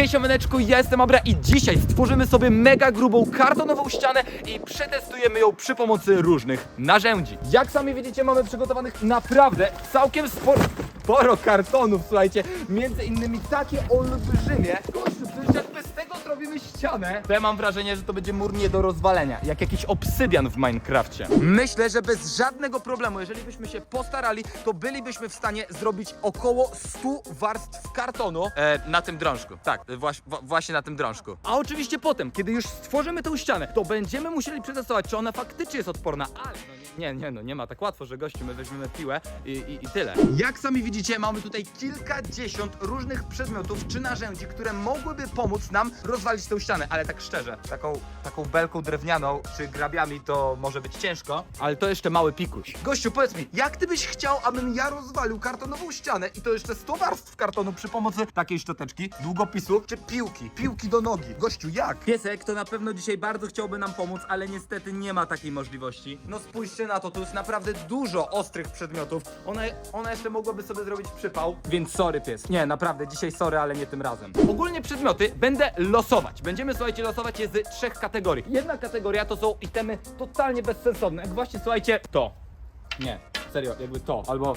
Hej siemaneczku, ja jestem Abra i dzisiaj stworzymy sobie mega grubą kartonową ścianę i przetestujemy ją przy pomocy różnych narzędzi. Jak sami widzicie mamy przygotowanych naprawdę całkiem sporo, sporo kartonów, słuchajcie, między innymi takie olbrzymie. Jak zrobimy ścianę, to ja mam wrażenie, że to będzie mur nie do rozwalenia, jak jakiś obsydian w Minecrafcie. Myślę, że bez żadnego problemu, jeżeli byśmy się postarali, to bylibyśmy w stanie zrobić około 100 warstw kartonu e, na tym drążku. Tak, e, właśnie, wa- właśnie na tym drążku. A oczywiście potem, kiedy już stworzymy tę ścianę, to będziemy musieli przetestować, czy ona faktycznie jest odporna, ale no nie, nie, no nie ma tak łatwo, że gościu, my weźmiemy piłę i, i, i tyle. Jak sami widzicie, mamy tutaj kilkadziesiąt różnych przedmiotów czy narzędzi, które mogłyby pomóc nam rozwalić tę ścianę, ale tak szczerze, taką, taką belką drewnianą czy grabiami to może być ciężko, ale to jeszcze mały pikuś. Gościu, powiedz mi, jak ty byś chciał, abym ja rozwalił kartonową ścianę i to jeszcze 100 warstw kartonu przy pomocy takiej szczoteczki, długopisu czy piłki, piłki do nogi. Gościu, jak? Piesek to na pewno dzisiaj bardzo chciałby nam pomóc, ale niestety nie ma takiej możliwości. No spójrzcie na to, tu jest naprawdę dużo ostrych przedmiotów. Ona, ona jeszcze mogłaby sobie zrobić przypał, więc sorry pies. Nie, naprawdę, dzisiaj sorry, ale nie tym razem. Ogólnie przedmioty będę losować. Będziemy, słuchajcie, losować je z trzech kategorii. Jedna kategoria to są itemy totalnie bezsensowne, jak właśnie, słuchajcie, to. Nie, serio, jakby to, albo,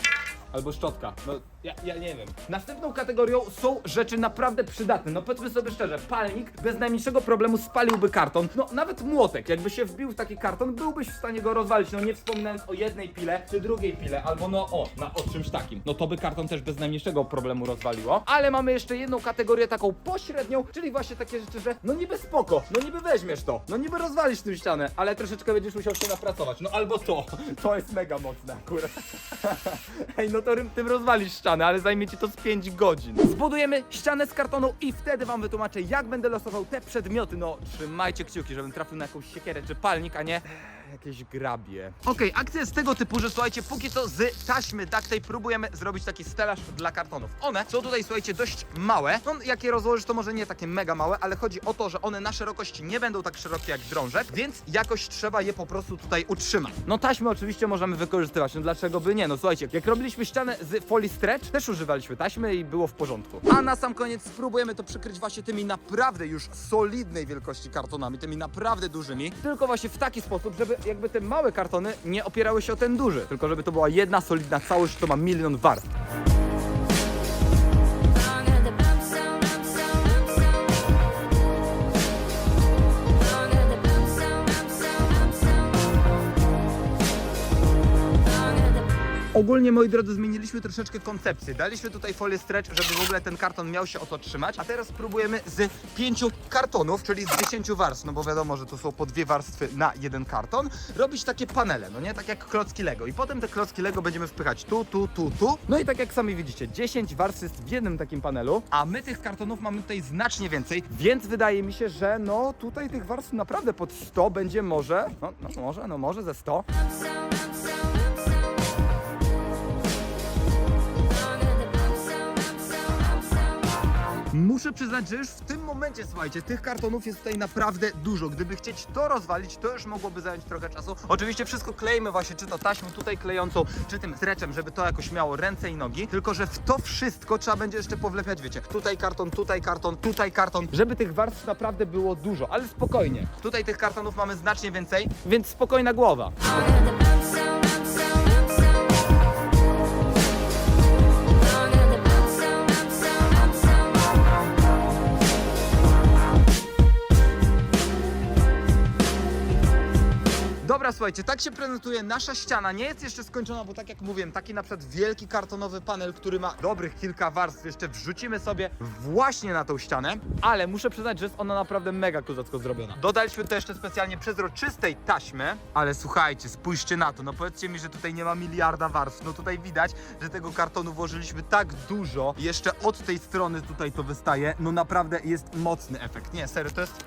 albo szczotka. No, ja, ja nie wiem. Następną kategorią są rzeczy naprawdę przydatne. No powiedzmy sobie szczerze, palnik bez najmniejszego problemu spaliłby karton. No nawet młotek, jakby się wbił w taki karton, byłbyś w stanie go rozwalić. No nie wspominając o jednej pile czy drugiej pile, albo no o, na, o czymś takim. No to by karton też bez najmniejszego problemu rozwaliło. Ale mamy jeszcze jedną kategorię taką pośrednią, czyli właśnie takie rzeczy, że no niby spoko, no niby weźmiesz to, no niby rozwalisz tę ścianę, ale troszeczkę będziesz musiał się napracować. No albo to, to jest mega mocne akurat. Ej, no to tym rozwalisz ścianę, ale zajmie ci to z 5 godzin. Zbudujemy ścianę z kartonu i wtedy wam wytłumaczę, jak będę losował te przedmioty. No, trzymajcie kciuki, żebym trafił na jakąś siekierę czy palnik, a nie jakieś grabie. Okej, akcja jest tego typu, że słuchajcie, póki co z taśmy duct tape próbujemy zrobić taki stelaż dla kartonów. One są tutaj, słuchajcie, dość małe. No, jak je rozłożysz, to może nie takie mega małe, ale chodzi o to, że one na szerokość nie będą tak szerokie jak drążek, więc jakoś trzeba je po prostu tutaj utrzymać. No taśmy oczywiście możemy wykorzystywać, no dlaczego by nie? No słuchajcie, jak robiliśmy ścianę z folii stretch, też używaliśmy taśmy i było w porządku. A na sam koniec spróbujemy to przykryć właśnie tymi naprawdę już solidnej wielkości kartonami, tymi naprawdę dużymi. Tylko właśnie w taki sposób, żeby jakby te małe kartony nie opierały się o ten duży, tylko żeby to była jedna solidna całość, to ma milion warstw. Ogólnie, moi drodzy, zmieniliśmy troszeczkę koncepcję. Daliśmy tutaj folię stretch, żeby w ogóle ten karton miał się o to trzymać. A teraz spróbujemy z pięciu kartonów, czyli z dziesięciu warstw, no bo wiadomo, że to są po dwie warstwy na jeden karton, robić takie panele, no nie? Tak jak klocki Lego. I potem te klocki Lego będziemy wpychać tu, tu, tu, tu. No i tak jak sami widzicie, 10 warstw jest w jednym takim panelu, a my tych kartonów mamy tutaj znacznie więcej, więc wydaje mi się, że no tutaj tych warstw naprawdę pod 100 będzie może, no, no może, no może ze 100. Muszę przyznać, że już w tym momencie, słuchajcie, tych kartonów jest tutaj naprawdę dużo. Gdyby chcieć to rozwalić, to już mogłoby zająć trochę czasu. Oczywiście wszystko klejmy właśnie, czy to taśmą tutaj klejącą, czy tym streczem, żeby to jakoś miało ręce i nogi. Tylko, że w to wszystko trzeba będzie jeszcze powlepiać, wiecie, tutaj karton, tutaj karton, tutaj karton, żeby tych warstw naprawdę było dużo, ale spokojnie. Tutaj tych kartonów mamy znacznie więcej, więc spokojna głowa. Słuchajcie, tak się prezentuje nasza ściana. Nie jest jeszcze skończona, bo tak jak mówiłem, taki na przykład wielki kartonowy panel, który ma dobrych kilka warstw, jeszcze wrzucimy sobie właśnie na tą ścianę. Ale muszę przyznać, że jest ona naprawdę mega kozacko zrobiona. Dodaliśmy to jeszcze specjalnie przezroczystej taśmy. Ale słuchajcie, spójrzcie na to. No powiedzcie mi, że tutaj nie ma miliarda warstw. No tutaj widać, że tego kartonu włożyliśmy tak dużo. Jeszcze od tej strony tutaj to wystaje. No naprawdę jest mocny efekt. Nie, serio, to jest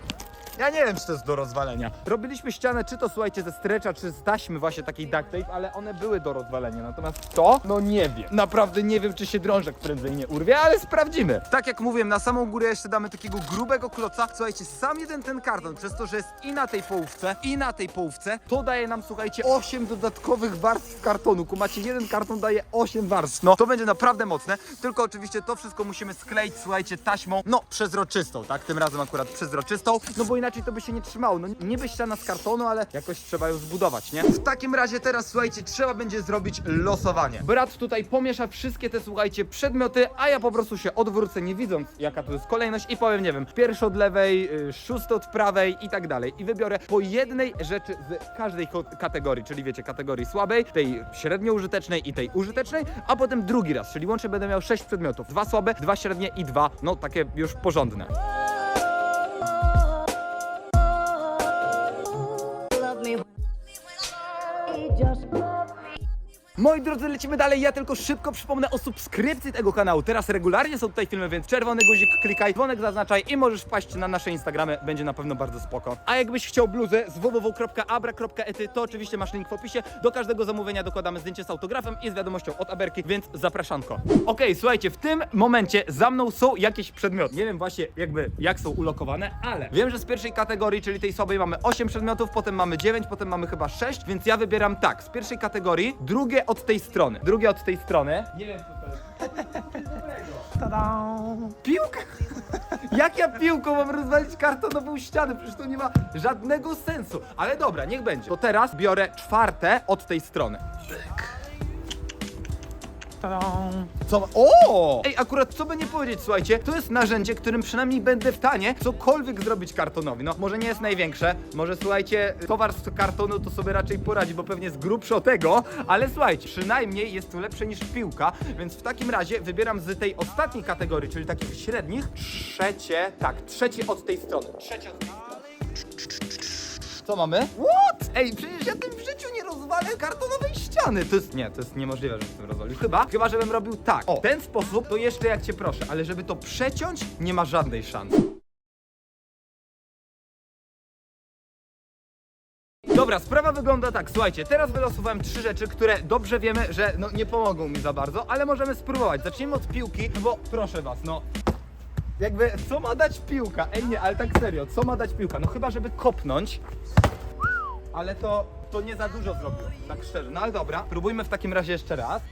Ja nie wiem, czy to jest do rozwalenia. Robiliśmy ścianę, czy to słuchajcie, ze strecza, czy z taśmy właśnie takiej duct tape, ale one były do rozwalenia. Natomiast to, no nie wiem. Naprawdę nie wiem, czy się drążek prędzej nie urwie, ale sprawdzimy. Tak jak mówiłem, na samą górę jeszcze damy takiego grubego kloca. Słuchajcie, sam jeden ten karton, przez to, że jest i na tej połówce, i na tej połówce, to daje nam, słuchajcie, 8 dodatkowych warstw kartonu. Kumacie, jeden karton daje 8 warstw. No, to będzie naprawdę mocne, tylko oczywiście to wszystko musimy skleić, słuchajcie, taśmą, no, przezroczystą, tak? Tym razem akurat przezroczystą, no bo inaczej to by się nie trzymało. No, niby ściana z kartonu, ale jakoś trzeba ją zbudować, nie? W takim razie teraz, słuchajcie, trzeba będzie zrobić losowanie. Brat tutaj pomiesza wszystkie te, słuchajcie, przedmioty, a ja po prostu się odwrócę, nie widząc, jaka to jest kolejność i powiem, nie wiem, pierwszy od lewej, y, szósty od prawej i tak dalej. I wybiorę po jednej rzeczy z każdej kategorii, czyli wiecie, kategorii słabej, tej średnio użytecznej i tej użytecznej, a potem drugi raz, czyli łącznie będę miał sześć przedmiotów. Dwa słabe, dwa średnie i dwa, no takie już porządne. Moi drodzy, lecimy dalej. Ja tylko szybko przypomnę o subskrypcji tego kanału. Teraz regularnie są tutaj filmy, więc czerwony guzik klikaj, dzwonek zaznaczaj i możesz wpaść na nasze Instagramy. Będzie na pewno bardzo spoko. A jakbyś chciał bluzę z www.abra.ety, to oczywiście masz link w opisie. Do każdego zamówienia dokładamy zdjęcie z autografem i z wiadomością od Aberki, więc zapraszanko. Okej, słuchajcie, w tym momencie za mną są jakieś przedmioty. Nie wiem właśnie jakby jak są ulokowane, ale wiem, że z pierwszej kategorii, czyli tej słabej mamy 8 przedmiotów, potem mamy 9, potem mamy chyba 6, więc ja wybieram tak, z pierwszej kategorii, drugie od tej strony. Drugie od tej strony. Nie wiem, co to jest. Tada! Piłka! Jak ja piłką mam rozwalić kartonową ścianę? Przecież to nie ma żadnego sensu. Ale dobra, niech będzie. To teraz biorę czwarte od tej strony. Co? O! Ej, akurat co by nie powiedzieć, słuchajcie, to jest narzędzie, którym przynajmniej będę w stanie cokolwiek zrobić kartonowi. No, może nie jest największe, może słuchajcie, towar z kartonu to sobie raczej poradzi, bo pewnie jest grubszy od tego, ale słuchajcie, przynajmniej jest to lepsze niż piłka, więc w takim razie wybieram z tej ostatniej kategorii, czyli takich średnich, trzecie, tak, trzecie od tej strony. Trzecie od tej strony. Co mamy? What? Ej, przecież ja tym w życiu nie rozwalę kartonowej ściany. To jest, nie, to jest niemożliwe, żebym tym rozwalił. Chyba, chyba, żebym robił tak. O, ten sposób, to jeszcze jak cię proszę, ale żeby to przeciąć, nie ma żadnej szansy. Dobra, sprawa wygląda tak, słuchajcie, teraz wylosowałem trzy rzeczy, które dobrze wiemy, że no nie pomogą mi za bardzo, ale możemy spróbować. Zacznijmy od piłki, no bo proszę was, no jakby, co ma dać piłka? Ej, nie, ale tak serio, co ma dać piłka? No chyba, żeby kopnąć, ale to, to nie za dużo zrobił, tak szczerze. No ale dobra, próbujmy w takim razie jeszcze raz.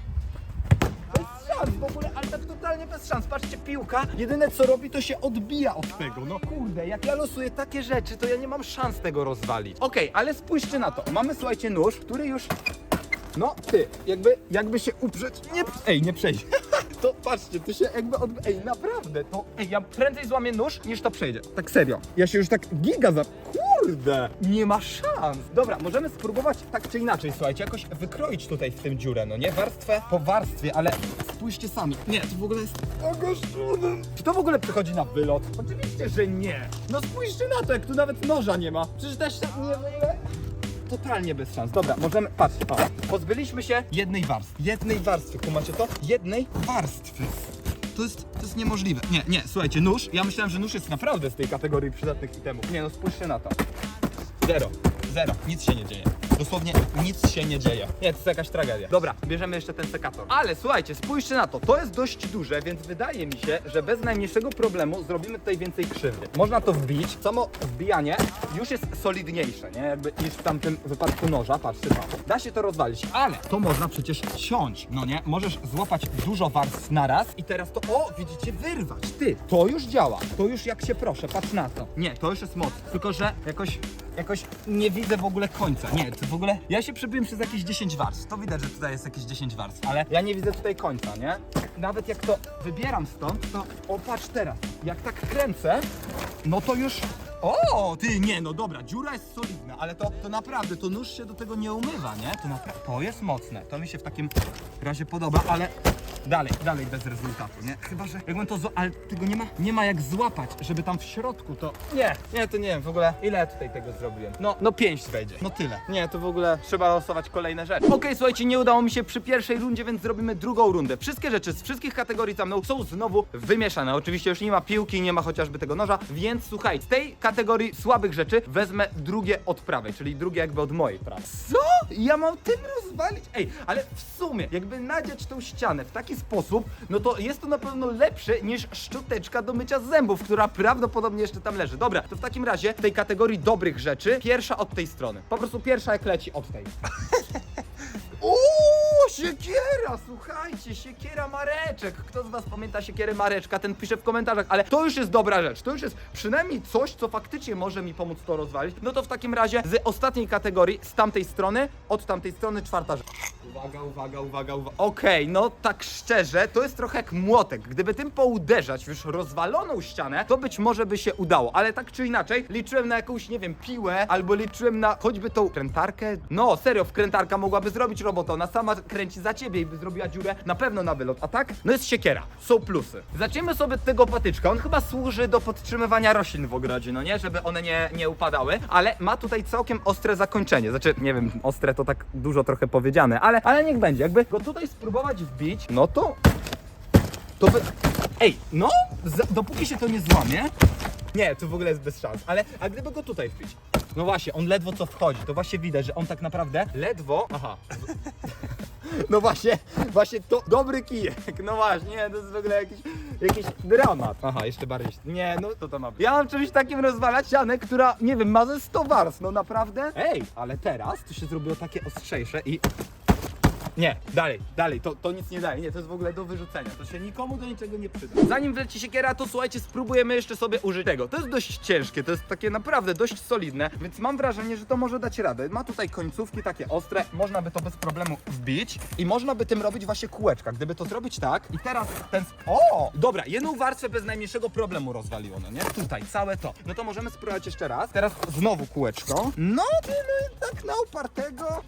Bez szans w ogóle, ale tak totalnie bez szans. Patrzcie, piłka, jedyne co robi, to się odbija od tego. No kurde, jak ja losuję takie rzeczy, to ja nie mam szans tego rozwalić. Okej, ale spójrzcie na to. Mamy, słuchajcie, nóż, który już no, ty, jakby, jakby się uprzeć. Nie, ej, nie przejdzie. To patrzcie, to się jakby od... Ej, naprawdę, to... Ej, ja prędzej złamię nóż, niż to przejdzie. Tak serio. Ja się już tak giga za... Kurde! Nie ma szans. Dobra, możemy spróbować tak czy inaczej, słuchajcie, jakoś wykroić tutaj w tym dziurę, no nie? Warstwę po warstwie, ale spójrzcie sami. Nie, to w ogóle jest ogłoszone. Czy to w ogóle przychodzi na wylot? Oczywiście, że nie. No spójrzcie na to, jak tu nawet noża nie ma. Przecież też tak nie wyle totalnie bez szans. Dobra, możemy, patrz, o, pozbyliśmy się jednej warstwy. Jednej warstwy, kumacie to? Jednej warstwy. To jest, to jest niemożliwe. Nie, nie, słuchajcie, nóż, ja myślałem, że nóż jest naprawdę z tej kategorii przydatnych itemów. Nie no, spójrzcie na to. Zero, zero, nic się nie dzieje. Dosłownie nic się nie dzieje. Nie, to jest jakaś tragedia. Dobra, bierzemy jeszcze ten sekator. Ale słuchajcie, spójrzcie na to. To jest dość duże, więc wydaje mi się, że bez najmniejszego problemu zrobimy tutaj więcej krzywdy. Można to wbić. Samo wbijanie już jest solidniejsze, nie? Jakby niż w tamtym wypadku noża. Patrzcie tam. Da się to rozwalić, ale to można przecież ciąć, no nie? Możesz złapać dużo warstw naraz i teraz to, o, widzicie, wyrwać. Ty, to już działa. To już jak się proszę, patrz na to. Nie, to już jest moc. Tylko, że jakoś jakoś nie widzę w ogóle końca. Nie, to w ogóle. Ja się przebiłem przez jakieś 10 warstw. To widać, że tutaj jest jakieś 10 warstw, ale ja nie widzę tutaj końca, nie? Nawet jak to wybieram stąd, to o patrz teraz. Jak tak kręcę, no to już. O, ty nie, no dobra, dziura jest solidna, ale to, to naprawdę, to nóż się do tego nie umywa, nie? To to jest mocne, to mi się w takim razie podoba, ale Dalej, dalej bez rezultatu, nie? Chyba, że jakbym to... Ale tego nie ma, nie ma jak złapać, żeby tam w środku to... Nie, nie, to nie wiem w ogóle ile ja tutaj tego zrobiłem. No, no pięć wejdzie. No tyle. Nie, to w ogóle trzeba losować kolejne rzeczy. Okej, słuchajcie, nie udało mi się przy pierwszej rundzie, więc zrobimy drugą rundę. Wszystkie rzeczy z wszystkich kategorii za mną są znowu wymieszane. Oczywiście już nie ma piłki, nie ma chociażby tego noża, więc słuchaj, z tej kategorii słabych rzeczy wezmę drugie od prawej, czyli drugie jakby od mojej prawej. Co? Ja mam tym rozwalić? Ej, ale w sumie, jakby nadziać tą ścianę w taki sposób, no to jest to na pewno lepsze niż szczoteczka do mycia zębów, która prawdopodobnie jeszcze tam leży. Dobra, to w takim razie w tej kategorii dobrych rzeczy, pierwsza od tej strony. Po prostu pierwsza jak leci od tej. Uuu, siekiera, słuchajcie, siekiera Mareczek. Kto z was pamięta siekierę Mareczka, ten pisze w komentarzach, ale to już jest dobra rzecz. To już jest przynajmniej coś, co faktycznie może mi pomóc to rozwalić. No to w takim razie z ostatniej kategorii, z tamtej strony, od tamtej strony czwarta rzecz. Uwaga, uwaga, uwaga, uwaga. Okej, no tak szczerze, to jest trochę jak młotek. Gdyby tym pouderzać w już rozwaloną ścianę, to być może by się udało, ale tak czy inaczej, liczyłem na jakąś, nie wiem, piłę, albo liczyłem na choćby tą krętarkę. No, serio, wkrętarka mogłaby zrobić robotę. Ona sama kręci za ciebie i by zrobiła dziurę na pewno na wylot. A tak? No jest siekiera. Są plusy. Zacznijmy sobie od tego patyczka. On chyba służy do podtrzymywania roślin w ogrodzie, no nie? Żeby one nie, nie upadały, ale ma tutaj całkiem ostre zakończenie. Znaczy, nie wiem, ostre to tak dużo trochę powiedziane, ale, ale niech będzie. Jakby go tutaj spróbować wbić, no to to by... Ej, no, dopóki się to nie złamie... Nie, to w ogóle jest bez szans, ale a gdyby go tutaj wbić? No właśnie, on ledwo co wchodzi, to właśnie widać, że on tak naprawdę ledwo... Aha. No właśnie, właśnie to dobry kijek, no właśnie, nie, to jest w ogóle jakiś, jakiś dramat. Aha, jeszcze bardziej, nie, no to to ma być. Ja mam czymś takim rozwalać ścianę, która, nie wiem, ma ze 100 warstw, no naprawdę? Ej, ale teraz to się zrobiło takie ostrzejsze i nie, dalej, dalej, to, to nic nie daje, nie, to jest w ogóle do wyrzucenia, to się nikomu do niczego nie przyda. Zanim wleci siekiera, to słuchajcie, spróbujemy jeszcze sobie użyć tego. To jest dość ciężkie, to jest takie naprawdę dość solidne, więc mam wrażenie, że to może dać radę. Ma tutaj końcówki takie ostre, można by to bez problemu wbić i można by tym robić właśnie kółeczka. Gdyby to zrobić tak i teraz ten... O! Dobra, jedną warstwę bez najmniejszego problemu rozwaliło, no nie? Tutaj, całe to. No to możemy spróbować jeszcze raz. Teraz znowu kółeczko. No, ty, i tak na upartego...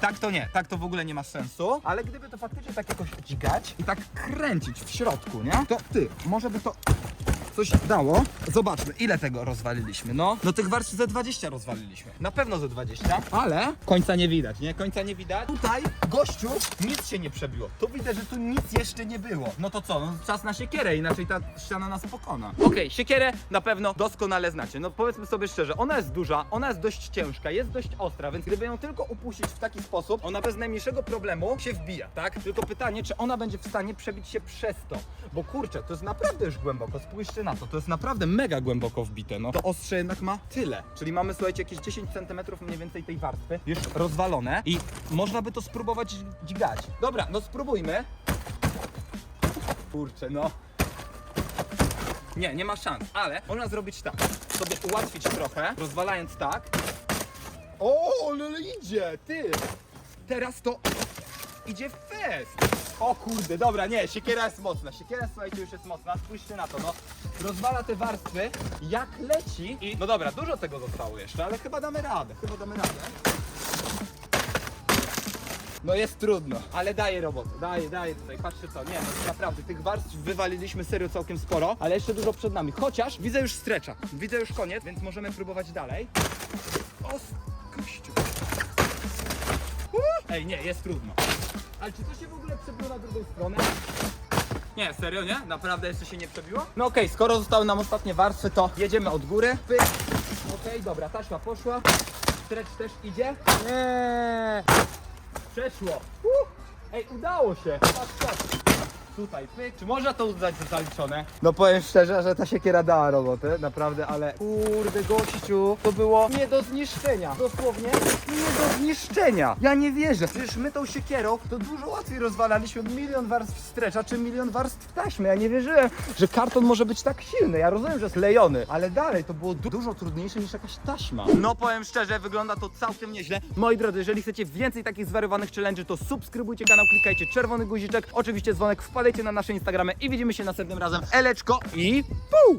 Tak to nie, tak to w ogóle nie ma sensu, ale gdyby to faktycznie tak jakoś dźgać i tak kręcić w środku, nie? To ty, może by to coś dało. Zobaczmy, ile tego rozwaliliśmy, no. No tych warstw ze 20 rozwaliliśmy. Na pewno ze 20, ale końca nie widać, nie? Końca nie widać. Tutaj, gościu, nic się nie przebiło. Tu widzę, że tu nic jeszcze nie było. No to co, no czas na siekierę, inaczej ta ściana nas pokona. Okej, siekierę na pewno doskonale znacie. No powiedzmy sobie szczerze, ona jest duża, ona jest dość ciężka, jest dość ostra, więc gdyby ją tylko upuścić w taki sposób, ona bez najmniejszego problemu się wbija, tak? Tylko pytanie, czy ona będzie w stanie przebić się przez to? Bo kurczę, to jest naprawdę już głęboko, spójrzcie na to, to jest naprawdę mega głęboko wbite, no. To ostrze jednak ma tyle, czyli mamy, słuchajcie, jakieś 10 cm mniej więcej tej warstwy już rozwalone i można by to spróbować dźgać. Dobra, no spróbujmy. Kurczę, no. Nie, nie ma szans, ale można zrobić tak. Sobie ułatwić trochę, rozwalając tak. O, ale idzie, ty! Teraz to idzie fest. O kurde, dobra, nie, siekiera jest mocna. Siekiera, słuchajcie, już jest mocna. Spójrzcie na to, no. Rozwala te warstwy, jak leci i... No dobra, dużo tego zostało jeszcze, ale chyba damy radę, chyba damy radę. No jest trudno, ale daje robotę, daje, daje tutaj, patrzcie co, nie no naprawdę, tych warstw wywaliliśmy serio całkiem sporo, ale jeszcze dużo przed nami, chociaż widzę już strecza, widzę już koniec, więc możemy próbować dalej. O, gościu. Uh, Ej, nie, jest trudno. Ale czy to się w ogóle przebiło na drugą stronę? Nie, serio, nie? Naprawdę jeszcze się nie przebiło? No okej, skoro zostały nam ostatnie warstwy, to jedziemy od góry. Pyk. Okej, dobra, taśma poszła. Stretch też idzie. Nie. Przeszło. Uh. Ej, udało się. Patrz, patrz. Tutaj, pyk. Czy można to uznać za zaliczone? No powiem szczerze, że ta siekiera dała robotę, naprawdę, ale kurde gościu, to było nie do zniszczenia. Dosłownie nie do zniszczenia. Ja nie wierzę. Przecież my tą siekierą to dużo łatwiej rozwalaliśmy milion warstw strecza czy milion warstw taśmy. Ja nie wierzyłem, że karton może być tak silny. Ja rozumiem, że jest lejony, ale dalej to było du- dużo trudniejsze niż jakaś taśma. No powiem szczerze, wygląda to całkiem nieźle. Moi drodzy, jeżeli chcecie więcej takich zwariowanych challenge'y, to subskrybujcie kanał, klikajcie czerwony guziczek, oczywiście dzwonek, wpadajcie na nasze Instagramy i widzimy się następnym razem. Eleczko i pół!